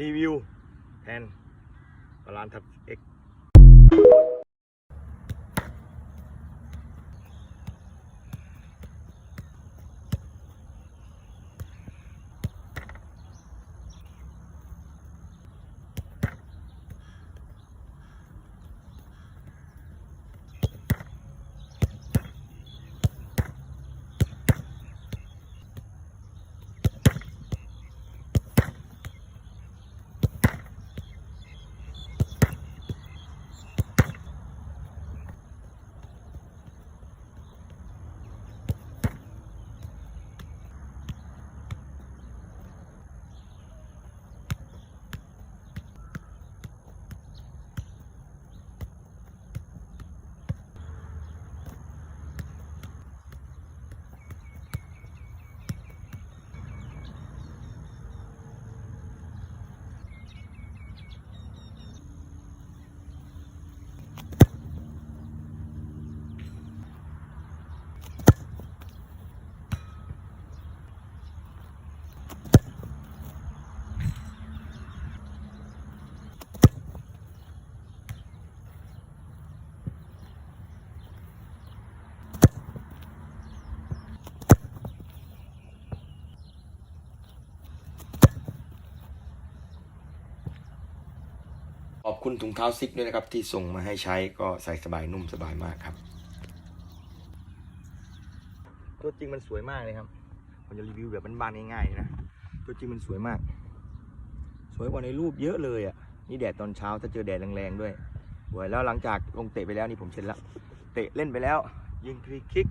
รีวิวแทนบาลานทับเอ็ก ขอบ คุณถุงเท้าซิกด้วยนะครับ ที่ส่งมาให้ใช้ก็ใส่สบายนุ่มสบายมากครับ ตัวจริงมันสวยมากเลยครับ ผมจะรีวิวแบบบ้านๆง่ายๆนะ ตัวจริงมันสวยมาก สวยกว่าในรูปเยอะเลยอะ นี่แดดตอนเช้าถ้าเจอแดดแรงๆด้วยสวยแล้วหลังจากลงเตะไปแล้วนี่ผมเช็ดแล้ว เตะเล่นไปแล้ว ยิงฟรีคิก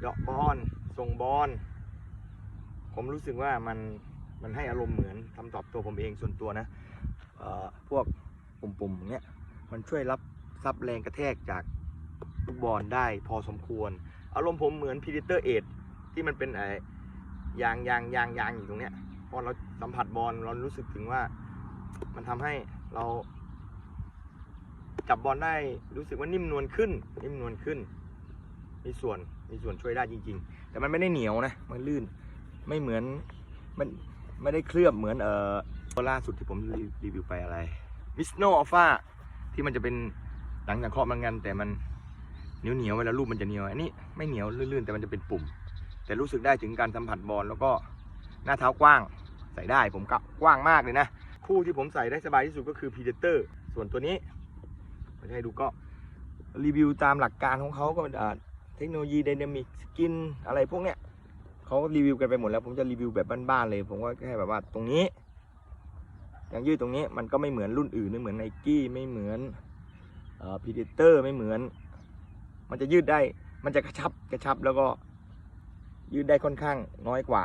เดาะบอลส่งบอลผมรู้สึกว่ามันมันให้อารมณ์เหมือนทำตอบตัวผมเองส่วนตัวนะพวก ปุ่มๆอย่างเนี้ยมันช่วยรับซับแรงกระแทกจากลูกบอลได้พอสมควร อารมณ์ผมเหมือน Predator 8ที่มันเป็นไอ้ยางยางยางยางอยู่ตรงเนี้ยพอเราสัมผัสบอลเรารู้สึกถึงว่า มันทำให้เรา จับบอลได้รู้สึกว่านิ่มนวลขึ้น นิ่มนวลขึ้น มีส่วนมีส่วนช่วยได้จริง ๆ แต่มันไม่ได้เหนียวนะมันลื่นไม่เหมือนมันไม่ได้เคลือบเหมือนเออตัวล่าสุดที่ผมรีวิวไปอะไร มิสโนอัลฟาที่มันจะเป็นหลังจากครอบมันกัน แต่มันเหนียวเหนียวเวลารูปมันจะเหนียว อันนี้ไม่เหนียวลื่นๆ แต่มันจะเป็นปุ่ม แต่รู้สึกได้ถึงการสัมผัสบอลแล้วก็หน้าเท้ากว้างใส่ได้ผมกะกว้างมากเลยนะ คู่ที่ผมใส่ได้สบายที่สุดก็คือ Predator ส่วนตัวนี้ผมจะให้ดูก็รีวิวตามหลักการของเขาก็เป็นเทคโนโลยีไดนามิกสกินอะไรพวกเนี้ยเขารีวิวกันไปหมดแล้ว ผมจะรีวิวแบบบ้านๆเลย ผมก็แค่แบบว่าตรงนี้ ยางยืดตรงนี้มันก็ไม่เหมือนรุ่นอื่นไม่เหมือนไนกี้ไม่เหมือนเอ่อ Predator ไม่เหมือน มันจะยืดได้มันจะกระชับกระชับแล้วก็ยืดได้ค่อนข้างน้อยกว่า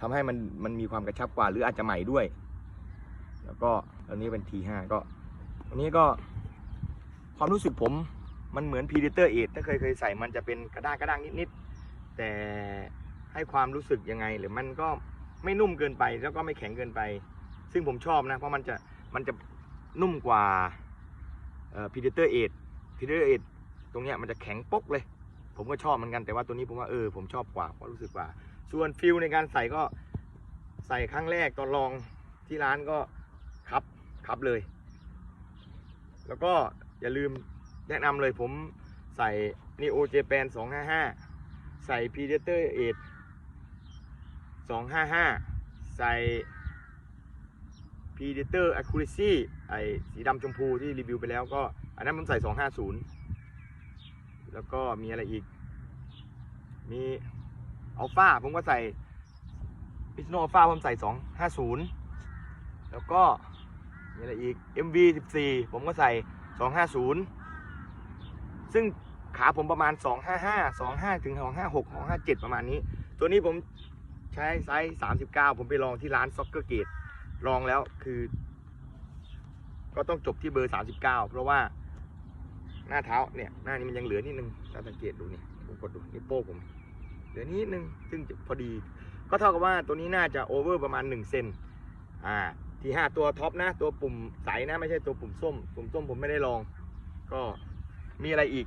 ทำให้มันมันมีความกระชับกว่าหรืออาจจะใหม่ด้วย แล้วก็อันนี้เป็น T5 ก็อันนี้ก็ความรู้สึกผมมันเหมือน Predator 8ถ้าเคยเคยใส่มันจะเป็นกระด้างกระด้างนิดๆแต่ให้ความรู้สึกยังไงหรือมันก็ไม่นุ่มเกินไปแล้วก็ไม่แข็งเกินไป ซึ่งผมชอบนะ เพราะมันจะมันจะนุ่มกว่าพีเอ่อ Predator 8 Predator 8ตรงเนี้ยมันจะแข็งปกเลย ผมก็ชอบเหมือนกันแต่ว่าตัวนี้ผมว่าเออผมชอบกว่าเพราะรู้สึกว่า ส่วนฟิลในการใส่ก็ใส่ครั้งแรกตอนลองที่ร้านก็ครับครับเลย แล้วก็อย่าลืมแนะนำเลยผมใส่ Neo Japan 255 ใส่ Predator 8 255 ใส่ Predator Accuracy ไอสีดำชมพูที่รีวิวไปแล้วก็ อันนั้นผมใส่ 250 แล้วก็มีอะไรอีก มีอัลฟาผมก็ใส่พิซโนอัลฟาผมใส่ 250 แล้วก็มีอะไรอีก MV 14 ผมก็ใส่ 250 ซึ่งขาผมประมาณ 255 25ถึง256 257 ประมาณนี้ ตัวนี้ผมใช้ไซส์ 39 ผมไปลองที่ร้านซ็อกเกอร์เกต ลองแล้วคือ ก็ต้องจบที่เบอร์39เพราะว่าหน้าเท้าเนี่ย หน้านี้มันยังเหลือนิดนึงถ้าสังเกตดูนี่ผมกดดูนี่วโป้ผม เหลือนิดนึง ซึ่งจะพอดี ก็เท่ากับว่าตัวนี้น่าจะโอเวอร์ประมาณ1เซนอ่า ที่5ตัวท็อปนะ ตัวปุ่มใสนะไม่ใช่ตัวปุ่มส้ม ปุ่มส้มผมไม่ได้ลอง ก็มีอะไรอีก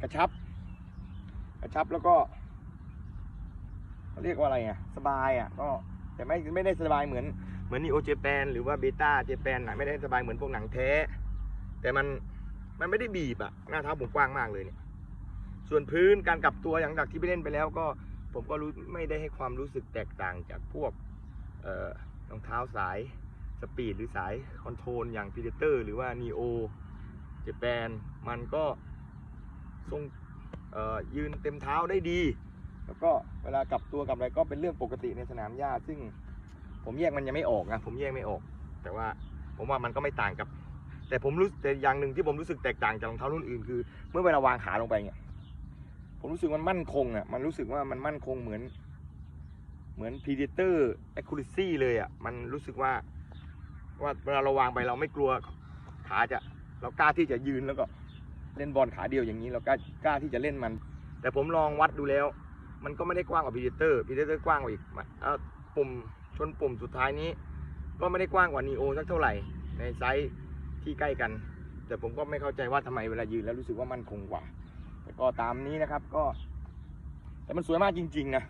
กระชับ กระชับแล้วก็เขาเรียกว่าอะไรอะ สบายอะ ก็ แต่ไม่ไม่ได้สบายเหมือนเหมือนนีโอเจแปนหรือว่าเบต้าเจแปนหนังไม่ได้สบายเหมือนพวกหนังแท้ แต่มันมันไม่ได้บีบอะหน้าเท้าผมกว้างมากเลยเนี่ยส่วนพื้นการกลับตัวอย่างจากที่ไปเล่นไปแล้วก็ผมก็รู้ไม่ได้ให้ความรู้สึกแตกต่างจากพวกเอ่อรองเท้าสายสปีดหรือสายคอนโทรลอย่างพีเดเตอร์หรือว่านีโอเจแปนมันก็ทรงยืนเต็มเท้าได้ดี แล้วก็เวลากลับตัวกลับอะไรก็เป็นเรื่องปกติในสนามหญ้า ซึ่งผมแยกมันยังไม่ออกนะผมแยกไม่ออก แต่ว่าผมว่ามันก็ไม่ต่างกับ แต่ผมรู้แต่อย่างหนึ่งที่ผมรู้สึกแตกต่างจากรองเท้ารุ่นอื่นคือ เมื่อเวลาวางขาลงไปเนี่ยผมรู้สึกมันมั่นคงอะมันรู้สึกว่ามันมั่นคงเหมือน เหมือน Predator Accuracy เลยอะมันรู้สึกว่าว่าเวลาเราวางไปเราไม่กลัวขาจะเรากล้าที่จะยืนแล้วก็เล่นบอลขาเดียวอย่างนี้ เรากล้ากล้าที่จะเล่นมัน แต่ผมลองวัดดูแล้ว มันก็ไม่ได้กว้างกว่า Predator Predator กว้างกว่าอีกปุ่มชนปุ่มสุดท้ายนี้ ก็ไม่ได้กว้างกว่า Neo สักเท่าไหร่ ในไซส์ที่ใกล้กัน แต่ผมก็ไม่เข้าใจว่าทำไมเวลายืนแล้วรู้สึกว่ามันคงกว่า แต่ก็ตามนี้นะครับก็ แต่มันสวยมากจริง ๆ นะ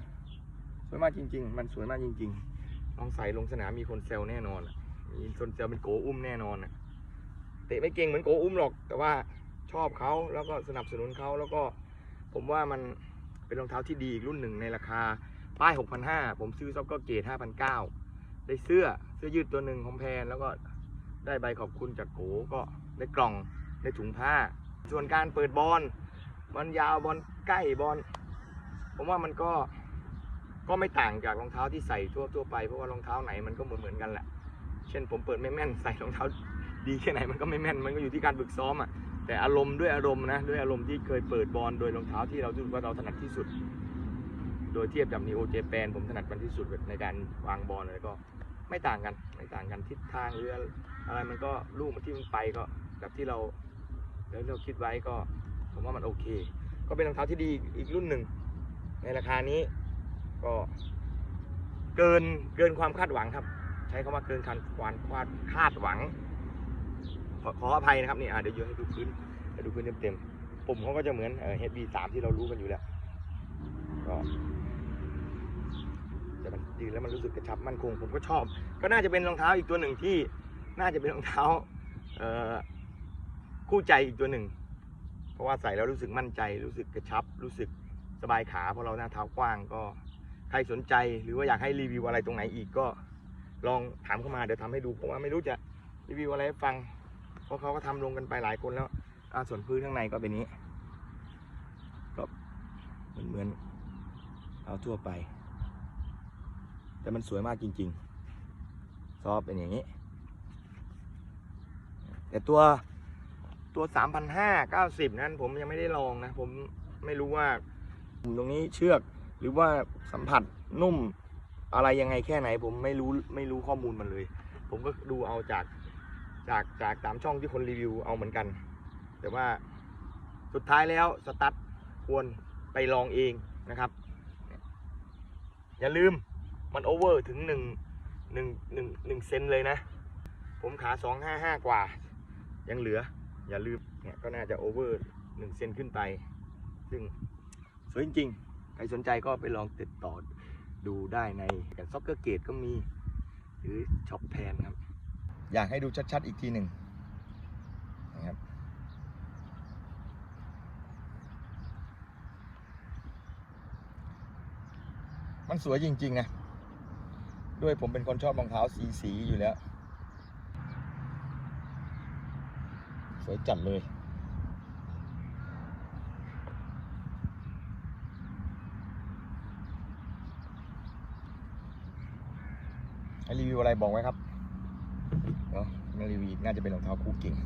สวยมากจริง ๆ มันสวยมากจริงๆลองใส่ลงสนามมีคนแซวแน่นอนมีคนแซวเป็นโกอุ้มแน่นอนอะเตะไม่เก่งเหมือนโกอุ้มหรอก แต่ว่าชอบเขาแล้วก็สนับสนุนเขาแล้วก็ผมว่ามัน เป็นรองเท้าที่ดีอีกรุ่นหนึ่งในราคาป้าย 6,500 ผมซื้อซ็อกเกอร์เกต5,900 ได้เสื้อเสื้อยืดตัวหนึ่งของแพนแล้วก็ได้ใบขอบคุณจากโกก็ได้กล่องได้ถุงผ้า ส่วนการเปิดบอลบอลยาวบอลใกล้บอลผมว่ามันก็ก็ไม่ต่างจากรองเท้าที่ใส่ทั่วทั่วไปเพราะว่ารองเท้าไหนมันก็เหมือนเหมือนกันแหละ เช่นผมเปิดไม่แม่นใส่รองเท้าดีแค่ไหนมันก็ไม่แม่นมันก็อยู่ที่การฝึกซ้อมอะ แต่อารมณ์ด้วยอารมณ์นะด้วยอารมณ์ที่เคยเปิดบอลโดยรองเท้าที่เราคิดว่าเราถนัดที่สุด โดยเทียบกับนีโอเจแปนผมถนัดมันที่สุดในการวางบอลเลยก็ไม่ต่างกันไม่ต่างกันทิศทางหรืออะไรมันก็ลูกมันที่มันไปก็แบบที่เราแล้วเราคิดไว้ก็ผมว่ามันโอเค ก็เป็นรองเท้าที่ดีอีกรุ่นหนึ่ง ในราคานี้ก็เกินเกินความคาดหวังครับ ใช้คำว่าเกินการความคาดคาดหวัง ขอขออภัยนะครับนี่อะเดี๋ยวโยนให้ดูพื้นให้ดูพื้นเต็มๆปุ่มเขาก็จะเหมือนเอ่อ HB3 ที่เรารู้กันอยู่แล้วก็แต่มันยืนแล้วมันรู้สึกกระชับมั่นคงผมก็ชอบ ก็น่าจะเป็นรองเท้าอีกตัวหนึ่งที่น่าจะเป็นรองเท้าเอ่อคู่ใจอีกตัวหนึ่ง เพราะว่าใส่แล้วรู้สึกมั่นใจ รู้สึกกระชับ รู้สึกสบายขาเพราะเราหน้าเท้ากว้างก็ใครสนใจหรือว่าอยากให้รีวิวอะไรตรงไหนอีกก็ลองถามเข้ามาเดี๋ยวทำให้ดูเพราะว่าไม่รู้จะรีวิวอะไรให้ฟัง ราะเขาก็ทำลงกันไปหลายคนแล้วอ่าส่วนพื้นข้างในก็เป็นนี้ก็เหมือนเหมือนเอาทั่วไป แต่มันสวยมากจริง ๆ ซอฟเป็นอย่างนี้ แต่ตัวตัว3,500 90นั้นผมยังไม่ได้ลองนะ ผมไม่รู้ว่าตรงนี้เชือกหรือว่าสัมผัสนุ่มอะไรยังไงแค่ไหน ผมไม่รู้ไม่รู้ข้อมูลมันเลย ผมก็ดูเอาจาก จากจากตามช่องที่คนรีวิวเอาเหมือนกัน แต่ว่าสุดท้ายแล้วสตั๊ดควรไปลองเองนะครับ อย่าลืมมันโอเวอร์ถึงหนึ่งหนึ่งหนึ่งหนึ่งเซนเลยนะ ผมขาสองห้าห้ากว่า ยังเหลือ อย่าลืมเนี่ยก็น่าจะโอเวอร์หนึ่งเซนขึ้นไป ซึ่งสวยจริงๆ ใครสนใจก็ไปลองติดต่อดูได้ในอย่างซ็อกเกอร์เกตก็มี หรือช็อปแพนครับ อยากให้ดูชัดๆอีกทีหนึ่งนะครับมันสวยจริง ๆ นะ ด้วยผมเป็นคนชอบรองเท้าสีสีๆอยู่แล้ว สวยจัดเลยให้รีวิวอะไรบอกไว้ครับ นาะมารีวีน่าจะเป็นรองเท้าคู่เก่ง